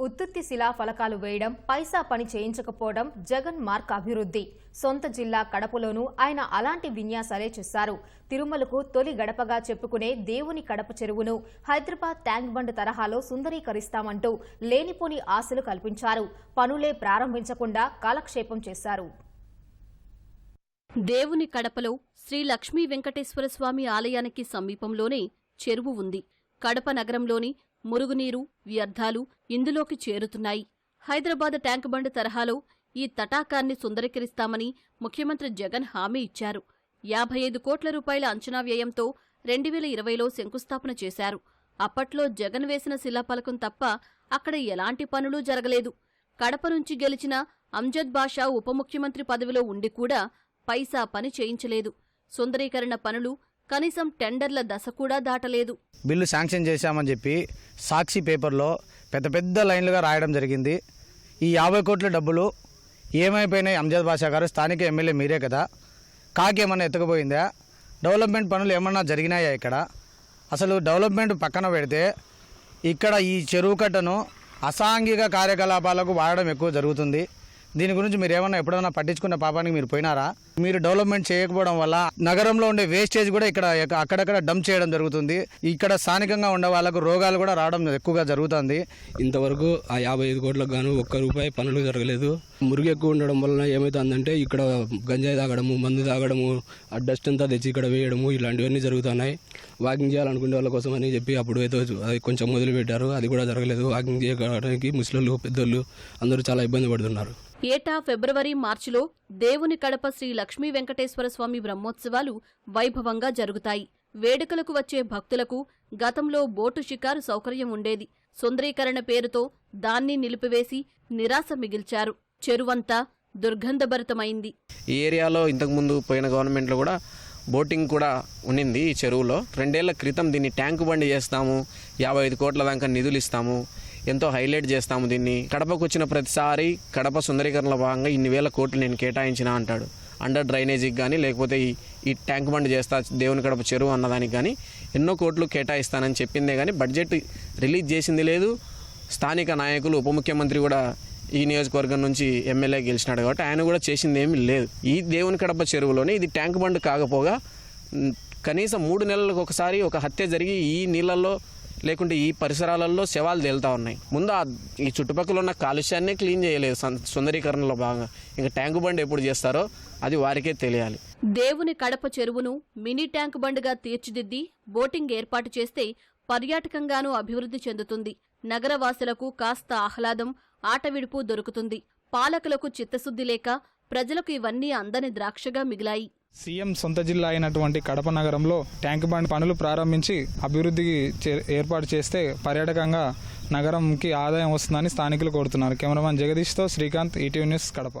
ఉత్తుత్తి శిలా ఫలకాలు వేయడం పైసా పని చేయించకపోవడం జగన్ మార్క్ అభివృద్ధి. సొంత జిల్లా కడపలోనూ ఆయన అలాంటి విన్యాసాలే చేశారు. తిరుమలకు తొలి గడపగా చెప్పుకునే దేవుని కడప చెరువును హైదరాబాద్ ట్యాంక్ బండ్ తరహాలో సుందరీకరిస్తామంటూ లేనిపోని ఆశలు కల్పించారు. పనులే ప్రారంభించకుండా కాలక్షేపం చేశారు. దేవుని కడపలో శ్రీ లక్ష్మీ వెంకటేశ్వర స్వామి ఆలయానికి సమీపంలోనే చెరువు ఉంది. కడప నగరంలోని మురుగునీరు వ్యర్థాలు ఇందులోకి చేరుతున్నాయి. హైదరాబాద్ ట్యాంక్ బండ్ తరహాలో ఈ తటాకాన్ని సుందరీకరిస్తామని ముఖ్యమంత్రి జగన్ హామీ ఇచ్చారు. యాభై ఐదు కోట్ల రూపాయల అంచనా వ్యయంతో రెండు వేల ఇరవైలో శంకుస్థాపన చేశారు. అప్పట్లో జగన్ వేసిన శిలాఫలకం తప్ప అక్కడ ఎలాంటి పనులు జరగలేదు. కడప నుంచి గెలిచిన అంజద్ బాషా ఉప ముఖ్యమంత్రి పదవిలో ఉండి కూడా పైసా పని చేయించలేదు. సుందరీకరణ పనులు కనీసం టెండర్ల దశ కూడా దాటలేదు. బిల్లు శాంక్షన్ చేశామని చెప్పి సాక్షి పేపర్లో పెద్ద పెద్ద లైన్లుగా రాయడం జరిగింది. ఈ యాభై కోట్ల డబ్బులు ఏమైపోయినాయి అంజద్ బాషా గారు? స్థానిక ఎమ్మెల్యే మీరే కదా? కాకి ఏమన్నా ఎత్తుకుపోయిందా? డెవలప్మెంట్ పనులు ఏమన్నా జరిగినాయా ఇక్కడ? అసలు డెవలప్మెంట్ పక్కన పెడితే ఇక్కడ ఈ చెరువు కట్టను అసాంఘిక కార్యకలాపాలకు వాడడం ఎక్కువ జరుగుతుంది. దీని గురించి మీరు ఏమన్నా ఎప్పుడైనా పట్టించుకున్న పాపానికి మీరు పోయినారా? మీరు డెవలప్మెంట్ చేయకపోవడం వల్ల నగరంలో ఉండే వేస్టేజ్ కూడా ఇక్కడ అక్కడక్కడ డంప్ చేయడం జరుగుతుంది. ఇక్కడ స్థానికంగా ఉండే వాళ్ళకు రోగాలు కూడా రావడం ఎక్కువగా జరుగుతుంది. ఇంతవరకు ఆ యాభై ఐదు కోట్లకు గాను ఒక్క రూపాయి పనులు జరగలేదు. మురుగు ఎక్కువ ఉండడం వలన ఏమవుతుందంటే ఇక్కడ గంజాయి తాగడము మందు తాగడము ఆ డస్ట్ అంతా తెచ్చి ఇక్కడ వేయడము ఇలాంటివన్నీ జరుగుతున్నాయి. వాకింగ్ చేయాలనుకునే వాళ్ళ కోసం అని చెప్పి అప్పుడు ఏదో అది కొంచెం మొదలు పెట్టారు అది కూడా జరగలేదు. వాకింగ్ చేయడానికి ముసలోళ్ళు పెద్దోళ్ళు అందరూ చాలా ఇబ్బంది పడుతున్నారు. ఏటా ఫిబ్రవరి మార్చిలో దేవుని కడప శ్రీ లక్ష్మీ వెంకటేశ్వర స్వామి బ్రహ్మోత్సవాలు వైభవంగా జరుగుతాయి. వేడుకలకు వచ్చే భక్తులకు గతంలో బోటు షికారు సౌకర్యం ఉండేది. సుందరీకరణ పేరుతో దాన్ని నిలిపివేసి నిరాశ మిగిల్చారు. చెరువంతా దుర్గంధభరితమైంది. ఈ ఏరియాలో ఇంతకుముందు పోయిన గవర్నమెంట్లో కూడా బోటింగ్ కూడా ఉన్నింది ఈ చెరువులో. రెండేళ్ళ క్రితం దీన్ని ట్యాంకు బండి చేస్తాము. యాభై ఐదు కోట్ల దాకా నిధులు ఇస్తాము. ఎంతో హైలైట్ చేస్తాము దీన్ని. కడపకు వచ్చిన ప్రతిసారి కడప సుందరీకరణలో భాగంగా ఇన్ని వేల కోట్లు నేను కేటాయించిన అంటాడు. అండర్ డ్రైనేజీకి కానీ లేకపోతే ఈ ఈ ట్యాంక్ బండ్ చేస్తా దేవుని కడప చెరువు అన్నదానికి కానీ ఎన్నో కోట్లు కేటాయిస్తానని చెప్పిందే కానీ బడ్జెట్ రిలీజ్ చేసింది లేదు. స్థానిక నాయకులు ఉప ముఖ్యమంత్రి కూడా ఈ నియోజకవర్గం నుంచి ఎమ్మెల్యే గెలిచినాడు కాబట్టి ఆయన కూడా చేసింది ఏమీ లేదు. ఈ దేవుని కడప చెరువులోనే ఇది ట్యాంక్ బండ్ కాకపోగా కనీసం మూడు నెలలకు ఒకసారి ఒక హత్య జరిగి ఈ నీళ్ళల్లో లేకుంటే ఈ పరిసరాలలో శవాలు తేలుతా ఉన్నాయి. ముందు ఆ ఈ చుట్టుపక్కల ఉన్న కాలుష్యాన్ని క్లీన్ చేయలేదు సుందరీకరణలో భాగంగా. ఇంకా ట్యాంక్ బండ్ ఎప్పుడు చేస్తారో అది వారికే తెలియాలి. దేవుని కడప చెరువును మినీ ట్యాంక్ బండ్గా తీర్చిదిద్ది బోటింగ్ ఏర్పాటు చేస్తే పర్యాటకంగానూ అభివృద్ధి చెందుతుంది. నగరవాసులకు కాస్త ఆహ్లాదం ఆటవిడుపు దొరుకుతుంది. పాలకులకు చిత్తశుద్ధి లేక ప్రజలకు ఇవన్నీ అందని ద్రాక్షగా మిగిలాయి. సీఎం సొంత జిల్లా అయినటువంటి కడప నగరంలో ట్యాంక్ బండ్ పనులు ప్రారంభించి అభివృద్ధికి ఏర్పాటు చేస్తే పర్యాటకంగా నగరంకి ఆదాయం వస్తుందని స్థానికులు కోరుతున్నారు. కెమెరామాన్ జగదీష్తో శ్రీకాంత్ ఈటీవీ న్యూస్ కడప.